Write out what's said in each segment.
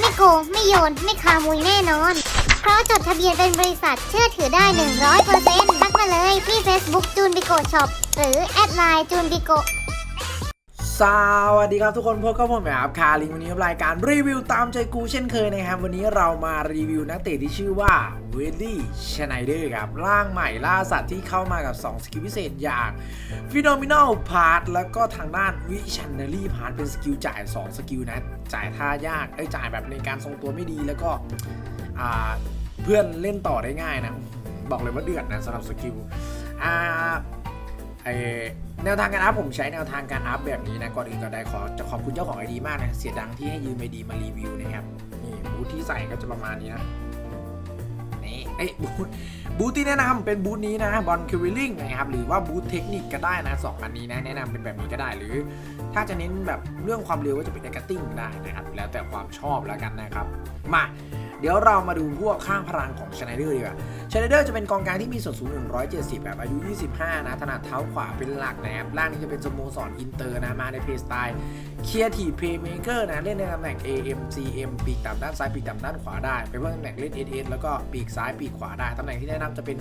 ไม่โกงไม่โยน ไม่คามุยแน่นอน เพราะจดทะเบียนเป็นบริษัทเชื่อถือได้ 100%ทักมาเลยที่ Facebook จูนบิโกช็อปหรือแอดไลน์จูนบิโก สวัสดีครับทุกคนพบกับผมแบบคาริงวันนี้รายการรีวิวตามใจกูเช่นเคยนะครับ วันนี้เรามารีวิวนักเตะที่ชื่อว่าเวลลี่ชไนเดอร์ครับร่างใหม่ล่าสัตว์ที่เข้ามากับ 2 สกิลพิเศษอย่างฟิโนมิน a ลพาร์ทแล้วก็ทางด้านวิชันเนอรี่พาร์ทเป็นสกิลจ่าย 2 สกิลนะ จ่ายท่ายากไอ้จ่ายแบบในการทรงตัวไม่ดีแล้วก็เพื่อนเล่นต่อได้ง่ายนะ บอกเลยว่าเดือดนะสำหรับสกิลอ่า แนวทางการอัพผมใช้แนวทางการอัพแบบนี้นะก่อนอื่นก่อนใดขอจะขอบคุณเจ้าของไอดีมากนะเสียดังที่ให้ยืมไอดีมารีวิวนะครับนี่บูธที่ใส่ก็จะประมาณนี้นะนี่เอ้บูธบูธที่แนะนำเป็นบูธนี้นะบอลคิววิลลิ่งนะครับหรือว่าบูธเทคนิคก็ได้นะสองอันนี้นะแนะนำเป็นแบบนี้ก็ได้หรือ ถ้าจะเน้นแบบเรื่องความเร็วก็จะเป็นเอกติ้งได้นะครับแล้วแต่ความชอบแล้วกันนะครับมา เดี๋ยวเรามาดูพวกข้างพลังของชไนเดอร์ดีกว่าชไนเดอร์จะเป็นกองกลางที่มีส่วนสูง 170 แบบอายุ 25 นะถนัดเท้าขวาเป็นหลักนะครับล่างนี้จะเป็นสโมสรอินเตอร์นะมาในเพย์สไตล์เคียร์ทีเพย์เมเกอร์นะเล่นในตำแหน่ง AM CM ปีกต่ำด้านซ้ายปีกต่ำด้านขวาได้ไปเพิ่มตำแหน่งเล่น SS แล้วก็ปีกซ้ายปีกขวาได้ตำแหน่งที่แนะนำจะเป็น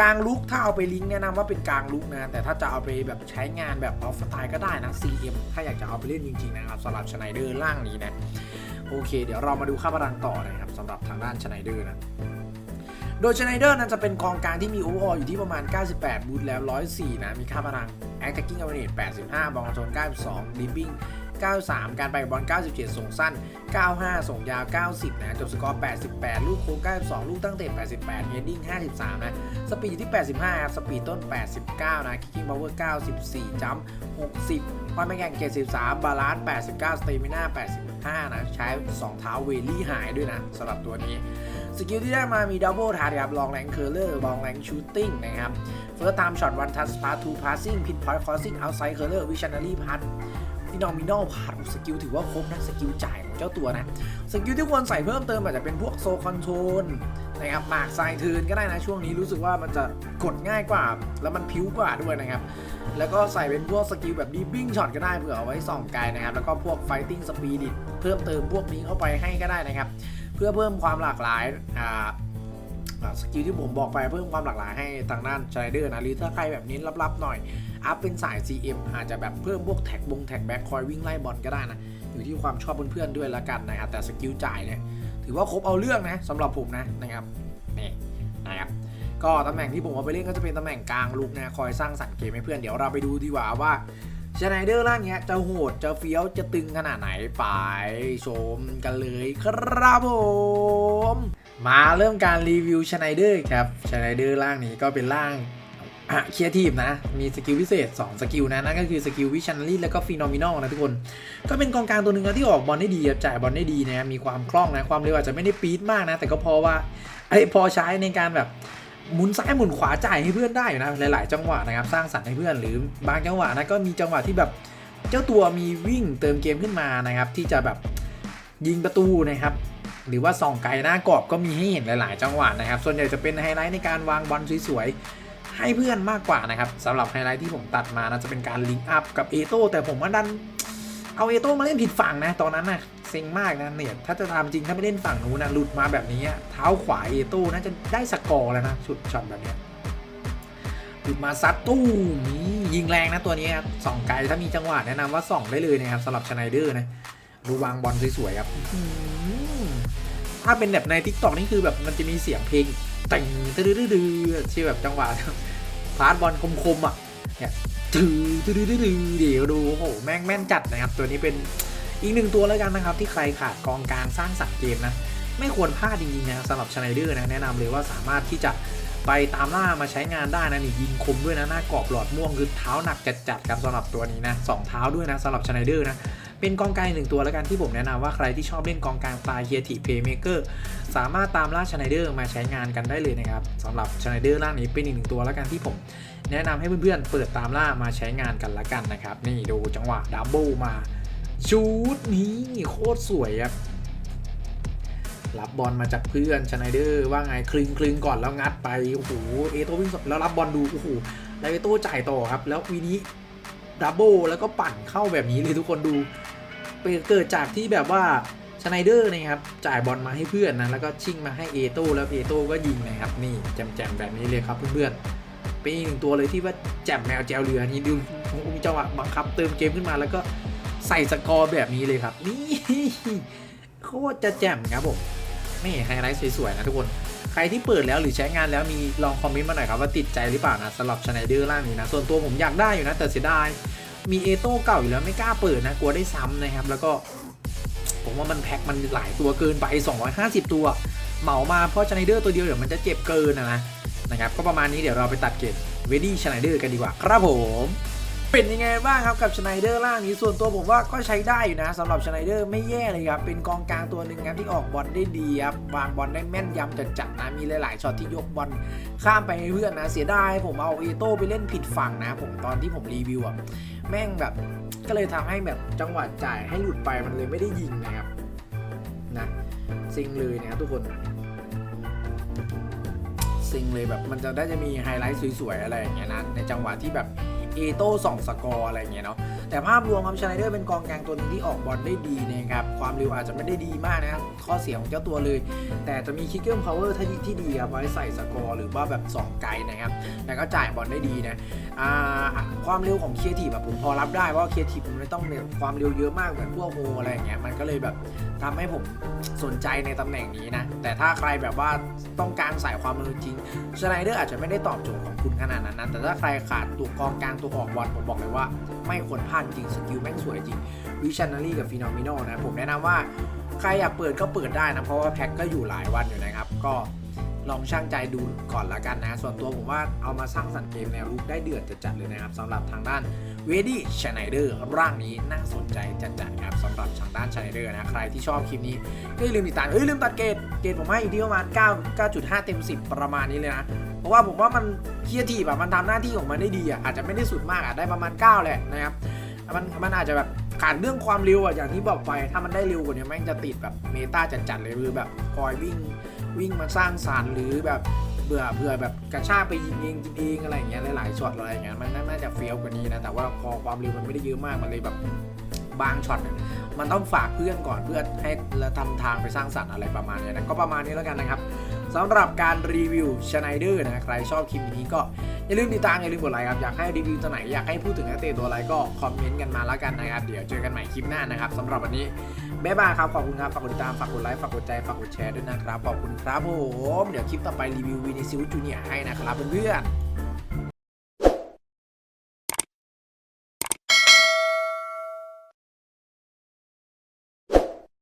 กลางลุกถ้าเอาไปลิงก์แนะนำว่าเป็นกลางลุกนะแต่ถ้าจะเอาไปแบบใช้งานแบบออฟสไตล์ก็ได้นะ CM ถ้าอยากจะเอาไปเล่นจริงๆนะครับสำหรับชไนเดอร์ล่างนี้นะ โอเค เดี๋ยวเรามาดูค่าพลังต่อนะครับสำหรับทางด้านชไนเดอร์นะโดยชไนเดอร์นั้นจะเป็นกองกลางที่มีโอเวอร์ออลอยู่ที่ประมาณ 98 บูทแล้ว 104 นะ มีค่าพลัง Attacking Average 85 บอลคอนโทน92 Dribbling 93 การไปบอล 97 ส่งสั้น 95 ส่งยาว 90 นะจบสกอร์ 88 ลูกโค้ง92 ลูกตั้งเตะ 88 Heading 53 นะ สปีดอยู่ที่ 85 ครับ สปีดต้น 89 นะ Kicking Power 94 จัมป์60ความแม่งแข่ง73 บาลานซ์ 89 สเตมิน่า 85 นะ ใช้ 2 เท้าเวลี่หายด้วยนะสำหรับตัวนี้สกิลที่ได้มามีดับเบิลทัชครับลองแรงเคอร์เลอร์ลองแรงชูตติ้งนะครับเฟิร์สไทม์ช็อตวันทัชพาร์ทูพาสซิ่งพินพอยต์คอร์ซิ่งเอาไซด์เคอร์เลอร์วิชันนารีพัท ฟินอมินอลพาร์สกิลถือว่าครบนะสกิลจ่ายของเจ้าตัวนะสกิลที่ควรใส่เพิ่มเติมอาจจะเป็นพวกโซคอนโทรลนะครับหมากไซเทินก็ได้นะช่วงนี้รู้สึกว่ามันจะกดง่ายกว่า แล้วมันพิ้วกว่าด้วยนะครับ แล้วก็ใส่เป็นพวกสกิลแบบดีบิ้งช็อตก็ได้เผื่อเอาไว้ส่องไกลนะครับ แล้วก็พวกไฟติ้งสปีดิตเพิ่มเติมพวกนี้เข้าไปให้ก็ได้นะครับ เพื่อเพิ่มความหลากหลายอ่า สกิลที่ผมบอกไปเพิ่มความหลากหลายให้ทางด้านชไนเดอร์นะหรือถ้าใครแบบนี้ลับๆหน่อย อัพเป็นสาย CM อาจจะแบบเพิ่มพวกแท็กบงแท็กแบ็คคอยวิ่งไล่บอลก็ได้นะ อยู่ที่ความชอบเพื่อนๆด้วยละกันนะครับแต่สกิลจ่ายเนี่ยถือว่าครบเอาเรื่องนะสำหรับผมนะนะครับนี่นะครับก็ตำแหน่งที่ผมเอาไปเล่นก็จะเป็นตำแหน่งกลางลุกนะคอยสร้างสรรค์เกมให้เพื่อนเดี๋ยวเราไปดูดีกว่าว่าชไนเดอร์ร่างเนี้ยจะโหดจะเฟี้ยวจะตึงขนาดไหนไปชมกันเลยครับผม มาเริ่มการรีวิวชไนเดอร์ครับชไนเดอร์ร่างนี้ก็เป็นร่างเคียทีฟนะ มีสกิลพิเศษ 2 สกิลนะ นั่นก็คือสกิลวิชันนารีแล้วก็ฟีนอมินอลนะทุกคน ก็เป็นกองกลางตัวหนึ่งนะที่ออกบอลได้ดีครับจ่ายบอลได้ดีนะ มีความคล่องนะ ความเร็วอาจจะไม่ได้ปี๊ดมากนะ แต่ก็พอว่าไอ้พอใช้ในการแบบหมุนซ้ายหมุนขวาจ่ายให้เพื่อนได้นะ หลาย ๆ จังหวะนะครับ สร้างสรรค์ให้เพื่อน หรือบางจังหวะนะ ก็มีจังหวะที่แบบเจ้าตัวมีวิ่งเติมเกมขึ้นมานะครับ ที่จะแบบยิงประตูนะครับ หรือว่าส่องไกลหน้ากรอบก็มีให้เห็นหลาย ๆ จังหวะนะครับ ส่วนใหญ่จะเป็นไฮไลท์ในการวางบอลสวยๆ ให้เพื่อนมากกว่านะครับสำหรับไฮไลท์ที่ผมตัดมานะจะเป็นการลิงก์อัพกับเอโต้แต่ผมว่าดันเอาเอโต้มาเล่นผิดฝั่งนะตอนนั้นนะเซ็งมากนะเนี่ยถ้าจะทำจริงถ้าไม่เล่นฝั่งนู้นนะหลุดมาแบบนี้เท้าขวาเอโต้น่าจะได้สกอร์แล้วนะชุดช็อตแบบนี้หลุดมาซัดตู้มนี่ยิงแรงนะตัวนี้ครับส่องไกลถ้ามีจังหวะแนะนำว่าส่องได้เลยนะครับสำหรับชไนเดอร์นะ ดูวางบอลสวยๆครับถ้าเป็นแบบในทิกตอกนี่คือแบบมันจะมีเสียงเพลงแต่งตื้อๆๆที่แบบจังหวะพาสบอลคมๆอะเนี่ยถือถือถือถือเดี๋ยวดูโอ้โหแม่งแม่นจัดนะครับ ตัวนี้เป็นอีกหนึ่งตัวแล้วกันนะครับ ที่ใครขาดกองกลางสร้างสรรค์เกมนะ ไม่ควรพลาดจริงๆนะสำหรับชไนเดอร์นะแนะนำเลยว่าสามารถที่จะไปตามล่ามาใช้งานได้นะนี่ยิงคมด้วยนะหน้ากรอบหลอดม่วงคือเท้าหนักจัดๆครับสำหรับตัวนี้นะสองเท้าด้วยนะสำหรับชไนเดอร์นะ เป็นกองกลางหนึ่งตัวแล้วกันที่ผมแนะนำว่าใครที่ชอบเล่นกองกลางปลายเฮียทีเพย์เมเกอร์สามารถตามล่าชไนเดอร์มาใช้งานกันได้เลยนะครับสำหรับชไนเดอร์ร่างนี้เป็นอีกหนึ่งตัวแล้วกันที่ผมแนะนำให้เพื่อนๆเปิดตามล่ามาใช้งานกันละกันนะครับนี่ดูจังหวะดับเบิลมาชูดนี้โคตรสวยครับรับบอลมาจากเพื่อนชไนเดอร์ว่าไงคลึงคลึงก่อนแล้วงัดไปโอ้โหเอโต้วิ่งสดแล้วรับบอลดูโอ้โหแล้วเอโต้จ่ายต่อครับ แล้ววีนี้ดับเบิลแล้วก็ปั่นเข้าแบบนี้เลยทุกคนดู เกิดจากที่แบบว่าชไนเดอร์นะครับจ่ายบอลมาให้เพื่อนนะแล้วก็ชิงมาให้เอโต้แล้วเอโต้ก็ยิงนะครับนี่แจมๆแบบนี้เลยครับเพื่อนๆเป็นอีกหนึ่งตัวเลยที่ว่าแจมแมวแจวเรือนี่ดูมีจังหวะบังคับเติมเกมขึ้นมาแล้วก็ใส่สกอร์แบบนี้เลยครับ นี่โคตรจะแจ่มครับผมนี่ไฮไลท์สวยๆนะทุกคน ใครที่เปิดแล้วหรือใช้งานแล้วมีลองคอมเมนต์มาหน่อยครับว่าติดใจหรือเปล่านะสำหรับชไนเดอร์ร่างนี้นะ ส่วนตัวผมอยากได้อยู่นะแต่เสียดาย มีเอโต้เก่าอยู่แล้วไม่กล้าเปิดนะกลัวได้ซ้ำนะครับ แล้วก็ ผมว่ามันแพ็คมันหลายตัวเกินไป 250 ตัว เหมามาเพราะชไนเดอร์ตัวเดียวเดี๋ยวมันจะเจ็บเกินนะนะครับก็ประมาณนี้เดี๋ยวเราไปตัดเกรดเวดี้ชไนเดอร์กันดีกว่าครับผม เป็นยังไงบ้างครับกับชไนเดอร์ร่างนี้ส่วนตัวผมว่าก็ใช้ได้อยู่นะสำหรับชไนเดอร์ไม่แย่เลยครับเป็นกองกลางตัวหนึ่งครับที่ออกบอลได้ดีครับวางบอลได้แม่นยำจัดๆนะมีหลายๆช็อตที่ยกบอลข้ามไปให้เพื่อนนะเสียดายผมเอาเอโต้ไปเล่นผิดฝั่งนะ ผมตอนที่ผมรีวิวอะแม่งแบบก็เลยทำให้แบบจังหวะจ่ายให้หลุดไปมันเลยไม่ได้ยิงนะครับนะซิงเลยนะครับทุกคนซิงเลยแบบมันจะได้จะมีไฮไลท์สวยๆอะไรอย่างเงี้ยนะในจังหวะที่แบบ เอโต้สองสกอร์อะไรอย่างเงี้ยเนาะแต่ภาพรวมครับชไนเดอร์เป็นกองกลางตัวหนึงที่ออกบอลได้ดีนะครับความเร็วอาจจะไม่ได้ดีมากนะครับข้อเสียของเจ้าตัวเลย แต่จะมีคิกเกอร์พาวเวอร์ที่ดีครับไว้ใส่สกอร์หรือว่าแบบสองไกลนะครับแล้วก็จ่ายบอลได้ดีนะความเร็วของเคียร์ทีแบบผมพอรับได้เพราะเคียร์ทีมันไม่ต้องเร็วความเร็วเยอะมากเหมือนพวกโฮอะไรอย่างเงี้ยมันก็เลยแบบทำให้ผมสนใจในตำแหน่งนี้นะ แต่ถ้าใครแบบว่าต้องการใส่ความเร็วจริงสไนเดอร์อาจจะไม่ได้ตอบโจทย์ของคุณขนาดนั้นนะแต่ถ้าใครขาดตัวกองกลางตัวออกบอลผมบอกเลยว่า ไม่ควรพลาดจริงสกิลแม่งสวยจริงวิชันนารีกับฟินอมิโนนะผมแนะนำว่าใครอยากเปิดก็เปิดได้นะ เพราะว่าแพ็คก็อยู่หลายวันอยู่นะครับ ก็ลองช่างใจดูก่อนละกันนะ ส่วนตัวผมว่าเอามาสร้างสรรค์เกมแนวรุกได้เดือดจัดๆเลยนะครับสำหรับทางด้านเวดี้ชไนเดอร์ร่างนี้น่าสนใจจัดๆครับสำหรับทางด้านชไนเดอร์นะ ใครที่ชอบคลิปนี้ก็อย่าลืมติดตามเอ้ยลืมตัดเกรดเกรดผมให้อยู่ที่ประมาณ 9 9.5 เต็ม 10 ประมาณนี้เลยนะ ราะว่าผมว่ามันเคียร์ทีแบบมันทำหน้าที่ของมันได้ดีอะอาจจะไม่ได้สุดมากอะได้ประมาณ 9 แหละนะครับมันมันอาจจะแบบขาดเรื่องความเร็วอะอย่างที่บอกไปถ้ามันได้เร็วกว่านี้แม่งจะติดแบบเมตาจัดๆเลยคือแบบคอยวิ่งวิ่งมาสร้างสารรค์หรือแบบเบื่อเบื่อแบบกระชากไปยิงเองกินเองอะไรอย่างเงี้ยหลายๆช็อตอะไรอย่างเงี้ยมันน่าจะเฟี้ยวกว่านี้นะแต่ว่าพอความเร็วมันไม่ได้เยอะมากมันเลยแบบบางช็อตมันต้องฝากเพื่อนก่อนเพื่อให้เราทำทางไปสร้างสรรค์อะไรประมาณนี้นะก็ประมาณนี้แล้วกันนะครับ สำหรับการรีวิวชไนเดอร์นะใครชอบคลิปนี้ก็อย่าลืมติดตามอย่าลืมกดไลค์ครับอยากให้รีวิวตัวไหนอยากให้พูดถึงนักเตะตัวอะไรก็คอมเมนต์กันมาแล้วกันนะครับเดี๋ยวเจอกันใหม่คลิปหน้านะครับสำหรับวันนี้บ๊ายบายครับขอบคุณครับฝากกดติดตามฝากกดไลค์ฝากกดใจฝากกดแชร์ด้วยนะครับขอบคุณครับผมเดี๋ยวคลิปต่อไปรีวิววินิซิลจูเนียให้นะครับเพื่อนๆ